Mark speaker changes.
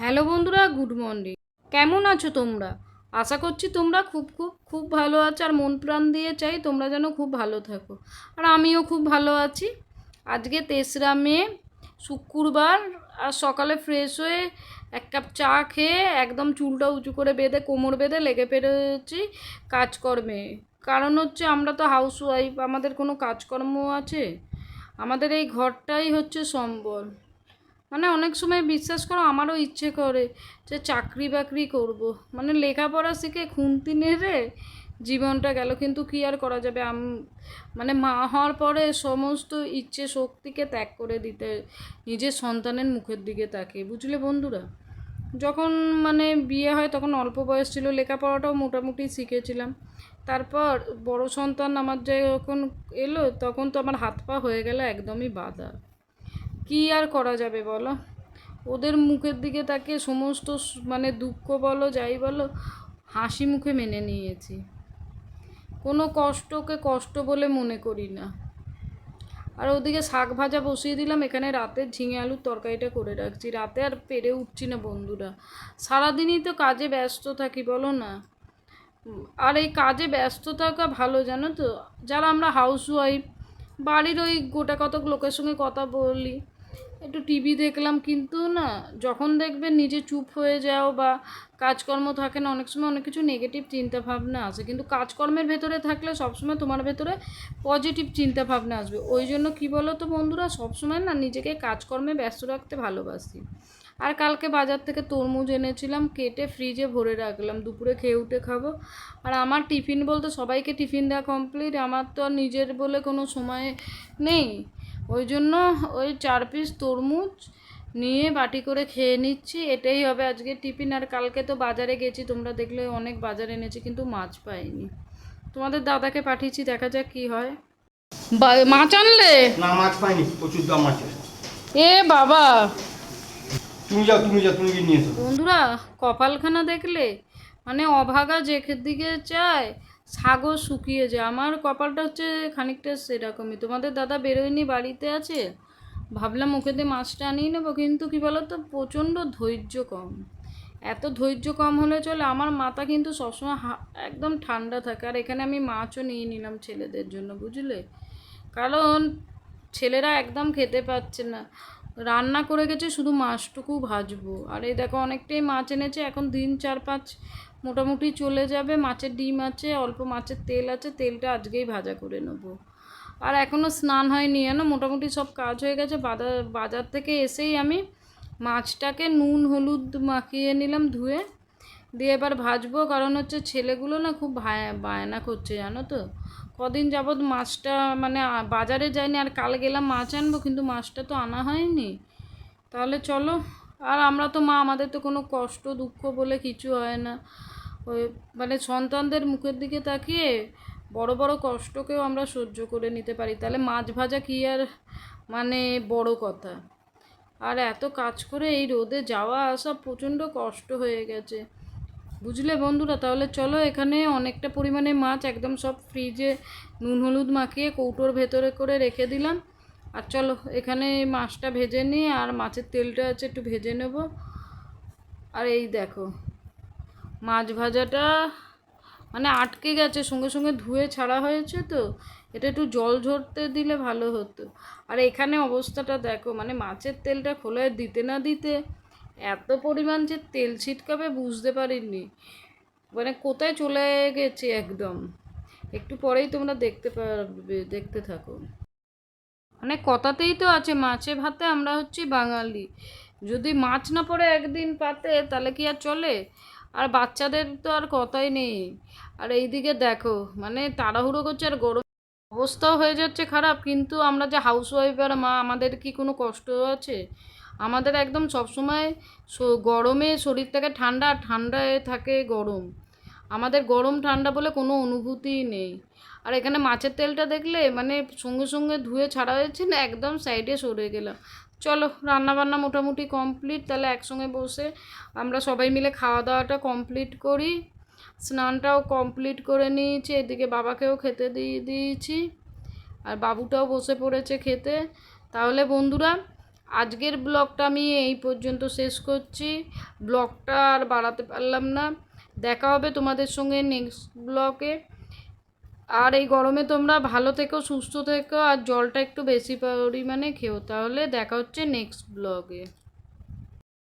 Speaker 1: Hello বন্ধুরা, good morning. কেমন আছো তোমরা? আশা করছি তোমরা খুব খুব খুব ভালো আছো আর মন প্রাণ দিয়ে চাই তোমরা যেন খুব ভালো থাকো। আর আমিও খুব ভালো আছি। আজকে তেসরা মে, শুক্রবার, আর সকালে ফ্রেশ হয়ে এক কাপ চা খেয়ে একদম চুলটা উঁচু করে বেঁধে, কোমর বেঁধে লেগে পেরেছি কাজকর্মে। কারণ হচ্ছে আমরা তো হাউস ওয়াইফ আমাদের কোনো কাজকর্ম আছে। আমাদের এই ঘরটাই হচ্ছে সম্বল। মানে অনেক সময় বিশ্বাস করো আমারও ইচ্ছে করে যে চাকরি বাকরি করব। মানে লেখাপড়া শিখে খুন্তি নেড়ে জীবনটা গেল। কিন্তু কি আর করা যাবে? মানে মা হওয়ার পরে সমস্ত ইচ্ছে শক্তিকে ত্যাগ করে দিতে, নিজের সন্তানের মুখের দিকে তাকে বুঝলে বন্ধুরা? যখন মানে বিয়ে হয় তখন অল্প বয়স ছিল, লেখাপড়াটাও মোটামুটি শিখেছিলাম। তারপর বড় সন্তান আমার যখন এলো তখন তো আমার হাত পা হয়ে গেল একদমই বাধা। কি আর করা যাবে বলো? ওদের মুখের দিকে তাকে সমস্ত মানে দুঃখ বলো, যাই বলো, হাসি মুখে মেনে নিয়েছি। কোনো কষ্টকে কষ্ট বলে মনে করি না। আর ওদিকে শাক ভাজা বসিয়ে দিলাম, এখানে রাতে ঝিঙে আলুর তরকারিটা করে রাখছি। রাতে আর পেরে উঠছি না বন্ধুরা। সারাদিনই তো কাজে ব্যস্ত থাকি, বলো না। আর এই কাজে ব্যস্ত থাকা ভালো, জানো তো? যারা আমরা হাউস ওয়াইফ বাড়ির ওই গোটা কতক লোকের সঙ্গে কথা বলি একটু টিভি দেখলাম কিন্তু না, যখন দেখবে নিজে চুপ হয়ে যাও বা কাজকর্ম থাকে না, অনেক সময় অনেক কিছু নেগেটিভ চিন্তা ভাবনা আসে। কিন্তু কাজকর্মের ভেতরে থাকলে সবসময় তোমার ভেতরে পজিটিভ চিন্তা ভাবনা আসবে। ওই জন্য কী বলো তো বন্ধুরা, সবসময় না নিজেকে কাজকর্মে ব্যস্ত রাখতে ভালোবাসি। আর কালকে বাজার থেকে তরমুজ এনেছিলাম, কেটে ফ্রিজে ভরে রাখলাম। দুপুরে খেয়ে উঠে খাব। আর আমার টিফিন বলতে সবাইকে টিফিন দেওয়া কমপ্লিট আমার তো আর নিজের বলে কোনো সময় নেই। ওই জন্য ওই চার পিস তরমুজ নিয়ে বাটি করে খেয়ে নিচ্ছি এটাই হবে আজকে টিফিন। আর কালকে তো বাজারে গেছি তোমরা দেখলে অনেক বাজার এনেছি কিন্তু মাছ পাইনি। তোমাদের দাদাকে পাঠিয়েছি দেখা যাক কি হয়। মাছ আনলে?
Speaker 2: না মাছ পাইনি প্রচুর দাম আছে।
Speaker 1: এ বাবা!
Speaker 2: তুমি যাও তুমি যাও তুমি নিয়ে
Speaker 1: বন্ধুরা কপালখানা দেখলে? মানে অভাগা যেখের দিকে চায় সাগর শুকিয়ে যায়। আমার কপালটা হচ্ছে খানিকটা সেরকমই। তোমাদের দাদা বেরোয়নি বাড়িতে আছে? ভাবলাম ওকে দিয়ে মাছটা আনিয়ে নেব, কিন্তু কী বলো তো প্রচণ্ড ধৈর্য কম। এত ধৈর্য কম হলে চলে, আমার মাথা কিন্তু সবসময় হা- একদম ঠান্ডা থাকে। আর এখানে আমি মাছও নিয়ে নিলাম ছেলেদের জন্য, বুঝলে? কারণ ছেলেরা একদম খেতে পাচ্ছে না। রান্না করে গেছে, শুধু মাছটুকু ভাজবো। আর এই দেখো, অনেকটাই মাছ এনেছে, এখন দিন চার পাঁচ মোটামুটি চলে যাবে। মাছের ডিম আছে, অল্প মাছের তেল আছে, তেলটা আজকেই ভাজা করে নেব। আর এখনও স্নান হয়নি, জানো? মোটামুটি সব কাজ হয়ে গেছে। বাজার বাজার থেকে এসেই আমি মাছটাকে নুন, হলুদ মাখিয়ে নিলাম, ধুয়ে দিয়ে এবার ভাজবো, কারণ হচ্ছে ছেলেগুলো না খুব বায়না করছে, জানো তো? কদিন যাবৎ মাছটা মানে বাজারে যায়নি, আর কাল গেলাম মাছ আনব, কিন্তু মাছটা তো আনা হয়নি। তাহলে চলো, আর আমরা তো মা, আমাদের তো কোনো কষ্ট, দুঃখ বলে কিছু হয় না। ওই মানে সন্তানদের মুখের দিকে তাকিয়ে বড় বড় কষ্টকেও আমরা সহ্য করে নিতে পারি। তাহলে মাছ ভাজা কি আর মানে বড় কথা? আর এত কাজ করে এই রোদে যাওয়া আসা প্রচণ্ড কষ্ট হয়ে গেছে। বুঝলে বন্ধুরা, তাহলে চলো এখানে অনেকটা পরিমাণে মাছ একদম সব ফ্রিজে নুন, হলুদ মাখিয়ে কৌটোর ভেতরে করে রেখে দিলাম। আর চলো, এখানে মাছটা ভেজে নিয়ে আর মাছের তেলটা আছে একটু ভেজে নেব। আর এই দেখো, মাছ ভাজাটা মানে আটকে গেছে, সঙ্গে সঙ্গে ধুয়ে ছাড়া হয়েছে তো, এটা একটু জল ঝরতে দিলে ভালো হতো। আর এখানে অবস্থাটা দেখো মানে মাছের তেলটা খোলায় দিতে না দিতে এত পরিমাণ যে তেল ছিটকাবে বুঝতে পারিনি। মানে কোথায় চলে গেছে একদম। একটু পরেই তোমরা দেখতে পারবে, দেখতে থাকো। মানে কথাতেই তো আছে, মাছে ভাতে আমরা হচ্ছি বাঙালি। যদি মাছ না পড়ে একদিন পাতে, তাহলে কি আর চলে? আর বাচ্চাদের তো আর কথাই নেই। আর এইদিকে দেখো মানে তাড়াহুড়ো করছে আর গরম অবস্থাও হয়ে যাচ্ছে খারাপ, কিন্তু আমরা যে হাউস ওয়াইফ আর মা, আমাদের কি কোনো কষ্ট আছে? আমাদের একদম সবসময় গরমে শরীরটাকে ঠান্ডা, ঠান্ডায় থাকে গরম। আমাদের গরম, ঠান্ডা বলে কোনো অনুভূতিই নেই। আর এখানে মাছের তেলটা দেখলে মানে সঙ্গে সঙ্গে ধুয়ে ছাড়া হয়েছে না, একদম সাইডে সরে গেলাম। চলো, রান্নাবান্না মোটামুটি কমপ্লিট তাহলে একসঙ্গে বসে আমরা সবাই মিলে খাওয়া দাওয়াটা কমপ্লিট করি। স্নানটাও কমপ্লিট করে নিয়েছি, এদিকে বাবাকেও খেতে দিয়ে দিয়েছি। আর বাবুটাও বসে পড়েছে খেতে। তাহলে বন্ধুরা আজকের ব্লগটা আমি এই পর্যন্ত শেষ করছি। ব্লগটা আর বাড়াতে পারলাম না। দেখা হবে তোমাদের সঙ্গে নেক্সট ব্লগে। আর এই গরমে তোমরা ভালো থেকো, সুস্থ থেকো, আর জলটা একটু বেশি পরিমাণে খেও। তাহলে দেখা হচ্ছে নেক্সট ব্লগে।